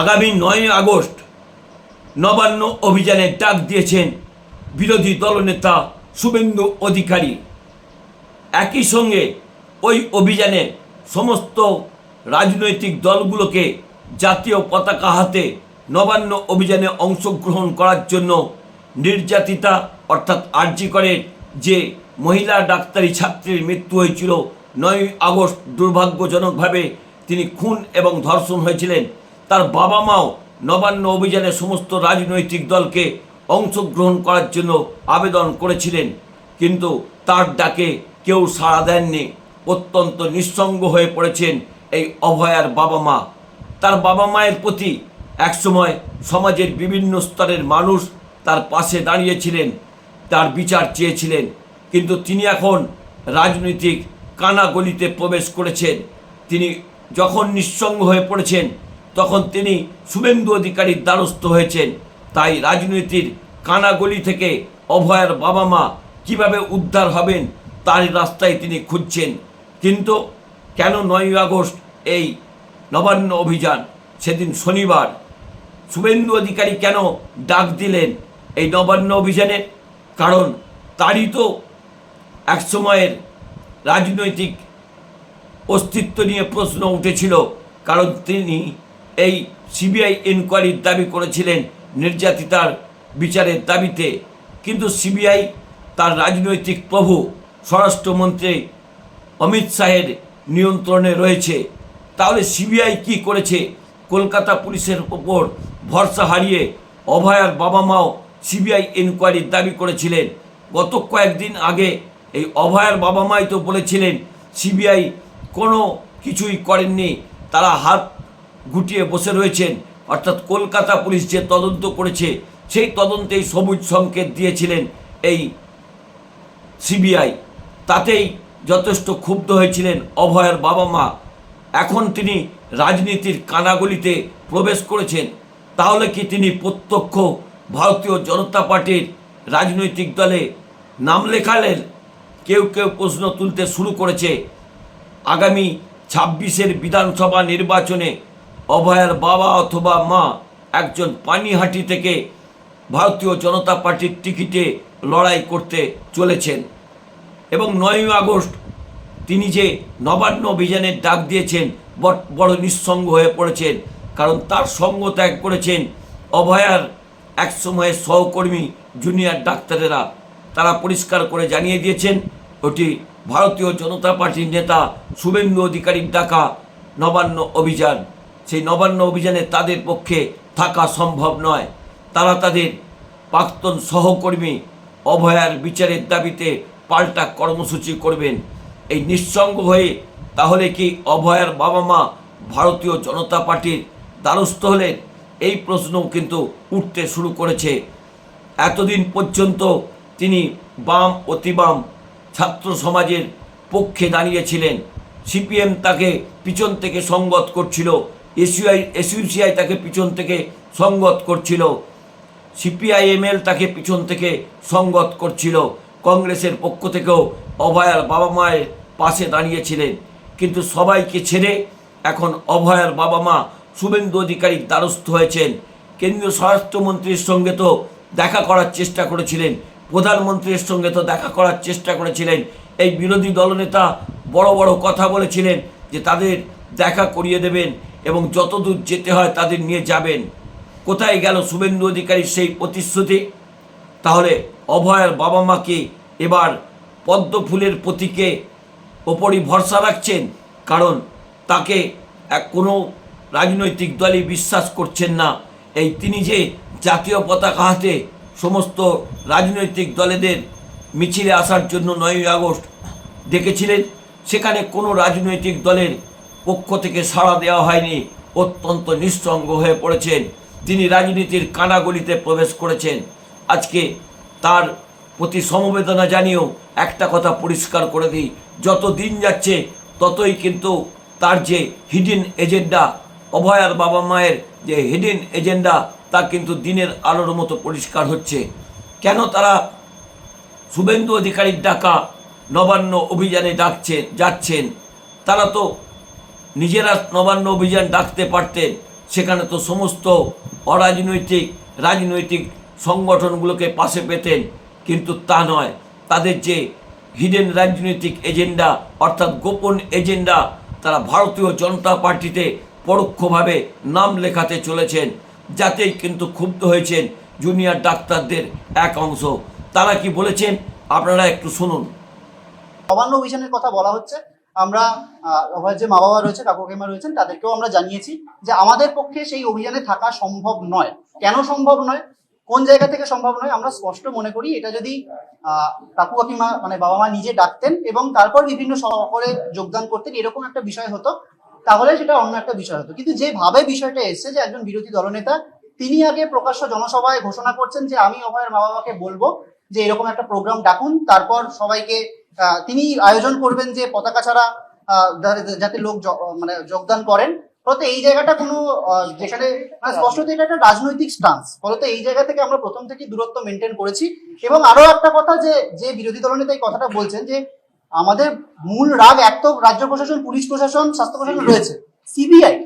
আগামী নয় আগস্ট নবান্ন অভিযানের ডাক দিয়েছেন বিরোধী দলনেতা শুভেন্দু অধিকারী। একই সঙ্গে ওই অভিযানে সমস্ত রাজনৈতিক দলগুলোকে জাতীয় পতাকা হাতে নবান্ন অভিযানে অংশগ্রহণ করার জন্য নির্যাতিতা অর্থাৎ আর্জি করে যে মহিলা ডাক্তারি ছাত্রীর মৃত্যু হয়েছিল নয় আগস্ট দুর্ভাগ্যজনকভাবে তিনি খুন এবং ধর্ষণ হয়েছিলেন। তার বাবা মাও নবান্ন অভিযানে সমস্ত রাজনৈতিক দলকে অংশগ্রহণ করার জন্য আবেদন করেছিলেন, কিন্তু তার ডাকে কেউ সাড়া দেননি। অত্যন্ত নিঃসঙ্গ হয়ে পড়েছেন এই অভয়ার বাবা মা। তার বাবা মায়ের প্রতি একসময় সমাজের বিভিন্ন স্তরের মানুষ তার পাশে দাঁড়িয়েছিলেন, তার বিচার চেয়েছিলেন, কিন্তু তিনি এখন রাজনৈতিক কানাগলিতে প্রবেশ করেছেন। তিনি যখন নিঃসঙ্গ হয়ে পড়েছেন তখন তিনি শুভেন্দু অধিকারীর দ্বারস্থ হয়েছেন। তাই রাজনীতির কানাগলি থেকে অভয়ার বাবা মা কীভাবে উদ্ধার হবেন, তার রাস্তায় তিনি খুঁজছেন। কিন্তু কেন নয় আগস্ট এই নবান্ন অভিযান? সেদিন শনিবার। শুভেন্দু অধিকারী কেন ডাক দিলেন এই নবান্ন অভিযানে? কারণ তারই তো এক সময়ের রাজনৈতিক অস্তিত্ব নিয়ে প্রশ্ন উঠেছিল। কারণ তিনি এই সিবিআই ইনকোয়ারির দাবি করেছিলেন নির্যাতিতার বিচারের দাবিতে। কিন্তু সিবিআই তার রাজনৈতিক প্রভু, স্বরাষ্ট্রমন্ত্রী অমিত শাহের নিয়ন্ত্রণে রয়েছে। তাহলে সিবিআই কি করেছে? কলকাতা পুলিশের ওপর ভরসা হারিয়ে অভয়ার বাবা মাও সিবিআই ইনকোয়ারির দাবি করেছিলেন। গত কয়েকদিন আগে এই অভয়ার বাবা মাই তো বলেছিলেন সিবিআই কোনো কিছুই করেননি, তারা হাত গুটিয়ে বসে রয়েছেন। অর্থাৎ কলকাতা পুলিশ যে তদন্ত করেছে, সেই তদন্তেই সবুজ সংকেত দিয়েছিলেন এই সিবিআই। তাতেই যথেষ্ট ক্ষুব্ধ হয়েছিলেন অভয়ের বাবা মা। এখন তিনি রাজনীতির কানাগুলিতে প্রবেশ করেছেন। তাহলে কি তিনি প্রত্যক্ষ ভারতীয় জনতা পার্টির রাজনৈতিক দলে নাম লেখালেন? কেউ কেউ প্রশ্ন তুলতে শুরু করেছে। আগামী ছাব্বিশের বিধানসভা নির্বাচনে অভয়ার বাবা অথবা মা একজন পানিহাটি থেকে ভারতীয় জনতা পার্টির টিকিটে লড়াই করতে চলেছেন। এবং নয়ই আগস্ট তিনি যে নবান্ন অভিযানের ডাক দিয়েছেন বড় নিঃসঙ্গ হয়ে পড়েছেন। কারণ তার সঙ্গ ত্যাগ করেছেন অভয়ার এক সময়ের সহকর্মী জুনিয়র ডাক্তারেরা। তারা পরিষ্কার করে জানিয়ে দিয়েছেন, ওটি ভারতীয় জনতা পার্টির নেতা শুভেন্দু অধিকারীর ডাকা নবান্ন অভিযান। সেই নবান্ন অভিযানে তাদের পক্ষে থাকা সম্ভব নয়। তারা তাদের প্রাক্তন সহকর্মী অভয়ার বিচারের দাবিতে পাল্টা কর্মসূচি করবেন। এই নিঃসঙ্গ হয়ে তাহলে কি অভয়ার বাবা মা ভারতীয় জনতা পার্টির দ্বারস্থ হলেন? এই প্রশ্নও কিন্তু উঠতে শুরু করেছে। এতদিন পর্যন্ত তিনি বাম, অতিবাম ছাত্র সমাজের পক্ষে দাঁড়িয়েছিলেন। সিপিএম তাকে পিছন থেকে সঙ্গত করছিল। এসিআই এসইউসিআই তাকে পিছন থেকে সঙ্গত করছিল। সিপিআইএমএল তাকে পিছন থেকে সঙ্গত করছিল। কংগ্রেসের পক্ষ থেকেও অভয়ার বাবা মায়ের পাশে দাঁড়িয়েছিলেন। কিন্তু সবাইকে ছেড়ে এখন অভয়ার বাবা মা শুভেন্দু অধিকারীর দ্বারস্থ হয়েছেন। কেন্দ্রীয় স্বরাষ্ট্রমন্ত্রীর সঙ্গে তো দেখা করার চেষ্টা করেছিলেন। প্রধানমন্ত্রীর সঙ্গে তো দেখা করার চেষ্টা করেছিলেন। এই বিরোধী দলনেতা বড় বড় কথা বলেছিলেন যে তাদের দেখা করিয়ে দেবেন। এবং যতদূর যেতে হয় তাদের নিয়ে যাবেন। কোথায় গেল শুভেন্দু অধিকারীর সেই প্রতিশ্রুতি? তাহলে অভয়ের বাবা মাকে এবার পদ্ম ফুলের প্রতীকে ওপরই ভরসা রাখছেন? কারণ তাকে এক কোনো রাজনৈতিক দলই বিশ্বাস করছেন না। এই তিনি যে জাতীয় পতাকা হাতে সমস্ত রাজনৈতিক দলেদের মিছিলে আসার জন্য নয়ই আগস্ট ডেকেছিলেন, সেখানে কোনো রাজনৈতিক দলের পক্ষ থেকে সাড়া দেওয়া হয়নি। অত্যন্ত নিঃসঙ্গ হয়ে পড়েছেন। তিনি রাজনীতির কানাগলিতে প্রবেশ করেছেন। আজকে তার প্রতি সমবেদনা জানিয়েও একটা কথা পরিষ্কার করে দিই। যত দিন যাচ্ছে, ততই কিন্তু তার যে হিডেন এজেন্ডা অভয়ার বাবা মায়ের যে হিডেন এজেন্ডা তা কিন্তু দিনের আলোর মতো পরিষ্কার হচ্ছে। কেন তারা শুভেন্দু অধিকারীর ডাকা নবান্ন অভিযানে ডাকছেন যাচ্ছেন? তারা তো নিজেরা নবান্ন অভিযান ডাকতে পারতেন। সেখানে তো সমস্ত অরাজনৈতিক, রাজনৈতিক সংগঠনগুলোকে পাশে পেতেন। কিন্তু তা নয়, তাদের যে হিডেন রাজনৈতিক এজেন্ডা অর্থাৎ গোপন এজেন্ডা তারা ভারতীয় জনতা পার্টিতে পরোক্ষভাবে নাম লেখাতে চলেছেন। যাতেই কিন্তু ক্ষুব্ধ হয়েছেন জুনিয়র ডাক্তারদের এক অংশ। তারা কি বলেছেন, আপনারা একটু শুনুন। নবান্ন অভিযানের কথা বলা হচ্ছে। আমরা আমার যে মা বাবা রয়েছে কাকু কাকিমা রয়েছেন, তাদেরকেও আমরা জানিয়েছি যে আমাদের পক্ষে সেই অভিযানে থাকা সম্ভব নয়। কেন সম্ভব নয়? কোন জায়গা থেকে সম্ভব নয়? আমরা স্পষ্ট মনে করি, এটা যদি কাকু কাকিমা মানে বাবা মা নিজে ডাকতেন এবং তারপর বিভিন্ন সকলে যোগদান করতেন, এরকম একটা বিষয় হতো, তাহলে সেটা অন্য একটা বিষয় হতো। কিন্তু যেভাবে বিষয়টা এসছে যে একজন বিরোধী দলনেতা, তিনি আগে প্রকাশ্য জনসভায় ঘোষণা করছেন যে আমি অভয়ের মা বাবাকে বলব যে এরকম একটা প্রোগ্রাম ডাকুন, তারপর সবাইকে তিনি আয়োজন করবেন যে পতাকা ছাড়া যাতে লোক মানে যোগদান করেন। ফলত এই জায়গাটা কোনো যেখানে মানে স্পষ্টত এটা একটা রাজনৈতিক স্টান্স ফলত এই জায়গা থেকে আমরা প্রথম থেকে দূরত্ব মেনটেন করেছি। এবং আরও একটা কথা যে যে বিরোধী দলনেতা এই কথাটা বলছেন যে আমাদের মূল রাগ এক তো রাজ্য প্রশাসন পুলিশ প্রশাসন স্বাস্থ্য প্রশাসন রয়েছে। সিবিআই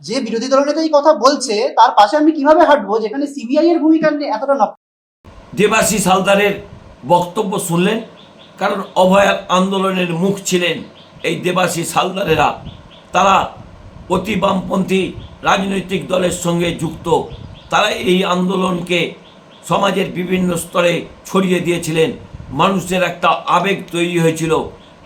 যে বিরোধী দলনেতা এই কথা বলছে তার পাশে আমি কীভাবে হাঁটবো যেখানে সিবিআই এর ভূমিকা নিয়ে এতটা না দেবাশিস হালদারের বক্তব্য শুনলেন। কারণ অভয়ার আন্দোলনের মুখ ছিলেন এই দেবাশিস সালদারেরা তারা অতি বামপন্থী রাজনৈতিক দলের সঙ্গে যুক্ত। তারা এই আন্দোলনকে সমাজের বিভিন্ন স্তরে ছড়িয়ে দিয়েছিলেন। মানুষের একটা আবেগ তৈরি হয়েছিল।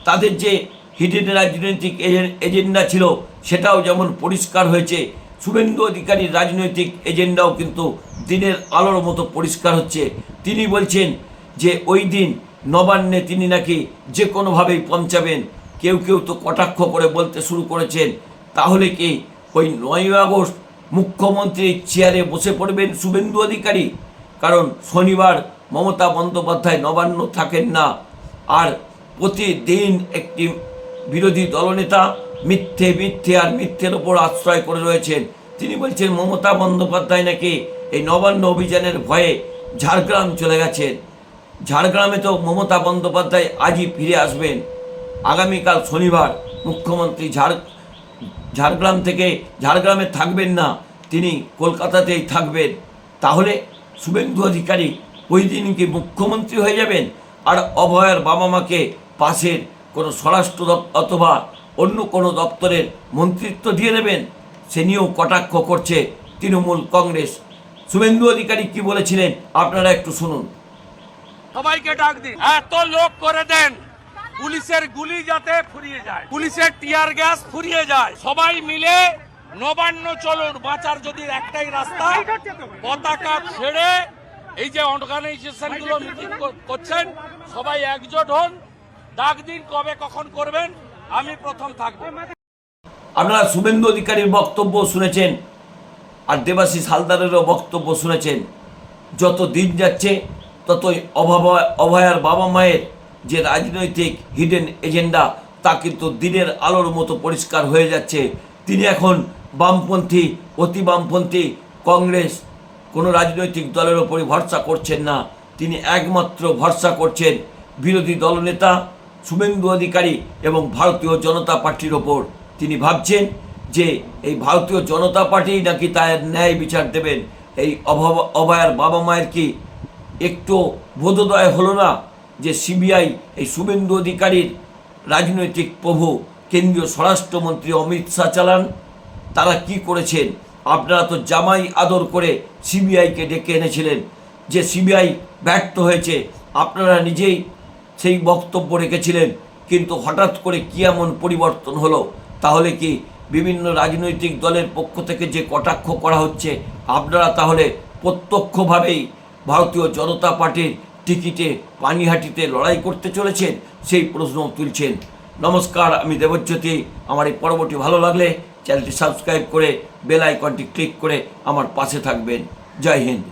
তাদের যে হিডেন রাজনৈতিক এজে- এজেন্ডা ছিল, সেটাও যেমন পরিষ্কার হয়েছে, শুভেন্দু অধিকারীর রাজনৈতিক এজেন্ডাও কিন্তু দিনের আলোর মতো পরিষ্কার হচ্ছে। তিনি বলছেন যে ওই দিন নবান্নে তিনি নাকি যে কোনোভাবেই পৌঁছাবেন কেউ কেউ তো কটাক্ষ করে বলতে শুরু করেছেন, তাহলে কি ওই নয় আগস্ট মুখ্যমন্ত্রীর চেয়ারে বসে পড়বেন শুভেন্দু অধিকারী? কারণ শনিবার মমতা বন্দ্যোপাধ্যায় নবান্ন থাকেন না। আর প্রতিদিন একটি বিরোধী দলনেতা মিথ্যে মিথ্যে আর মিথ্যের ওপর আশ্রয় করে রয়েছেন। তিনি বলছেন, মমতা বন্দ্যোপাধ্যায় নাকি এই নবান্ন অভিযানের ভয়ে ঝাড়গ্রাম চলে গেছেন। ঝাড়গ্রামে তো মমতা বন্দ্যোপাধ্যায় আজই ফিরে আসবেন। আগামীকাল শনিবার মুখ্যমন্ত্রী ঝাড় ঝাড়গ্রাম থেকে ঝাড়গ্রামে থাকবেন না, তিনি কলকাতাতেই থাকবেন। তাহলে শুভেন্দু অধিকারী ওই দিন কি মুখ্যমন্ত্রী হয়ে যাবেন? আর অভয়ের বাবা মাকে পাশের কোনো স্বরাষ্ট্র দপ- অথবা অন্য কোনো দপ্তরের মন্ত্রিত্ব দিয়ে দেবেন? সে নিয়েও কটাক্ষ করছে তৃণমূল কংগ্রেস। শুভেন্দু অধিকারী কি বলেছিলেন? আপনারা একটু শুনুন। সবাইকে ডাক দিন। এত লোক করে দেন। পুলিশের গুলি যাতে ফুরিয়ে যায়। পুলিশের টিয়ার গ্যাস ফুরিয়ে যায়। সবাই মিলে নবান্ন চলুন বাঁচার যদি একটাই রাস্তা পতাকা ছেড়ে এই যে অর্গানাইজেশনগুলো মিটিং করছেন সবাই একজোট হন। ডাক দিন কবে কখন করবেন আমি প্রথম থাকব। আপনারা শুভেন্দু অধিকারীর বক্তব্য শুনেছেন আর দেবাশিস হালদারেরও বক্তব্য শুনেছেন। যত দিন যাচ্ছে ততই অভয়ার বাবা মায়ের যে রাজনৈতিক হিডেন এজেন্ডা তা কিন্তু দিনের আলোর মতো পরিষ্কার হয়ে যাচ্ছে। তিনি এখন বামপন্থী, অতি বামপন্থী, কংগ্রেস, কোনো রাজনৈতিক দলের ওপরই ভরসা করছেন না। তিনি একমাত্র ভরসা করছেন বিরোধী দলনেতা, শুভেন্দু অধিকারী এবং ভারতীয় জনতা পার্টির ওপর। তিনি ভাবছেন যে এই ভারতীয় জনতা পার্টি নাকি তার ন্যায় বিচার দেবেন। এই অভাব, অভয়ার বাবা মায়ের কি একটু বোধোদয় হলো না যে সিবিআই এই শুভেন্দু অধিকারীর রাজনৈতিক প্রভু কেন্দ্রীয় স্বরাষ্ট্রমন্ত্রী অমিত শাহ চালান? তারা কি করেছেন? আপনারা তো জামাই আদর করে সিবিআইকে ডেকে এনেছিলেন। যে সিবিআই ব্যর্থ হয়েছে, আপনারা নিজেই সেই বক্তব্য রেখেছিলেন। কিন্তু হঠাৎ করে কি এমন পরিবর্তন হলো? তাহলে কি বিভিন্ন রাজনৈতিক দলের পক্ষ থেকে যে কটাক্ষ করা হচ্ছে, আপনারা তাহলে প্রত্যক্ষভাবেই ভারতীয় জনতা পার্টির টিকিটে পানিহাটিতে লড়াই করতে চলেছেন, সেই প্রশ্ন তুলছেন। নমস্কার, আমি দেবজ্যোতি। আমার এই পর্বটি ভালো লাগলে চ্যানেলটি সাবস্ক্রাইব করে বেল আইকনটি ক্লিক করে আমার পাশে থাকবেন। জয় হিন্দ।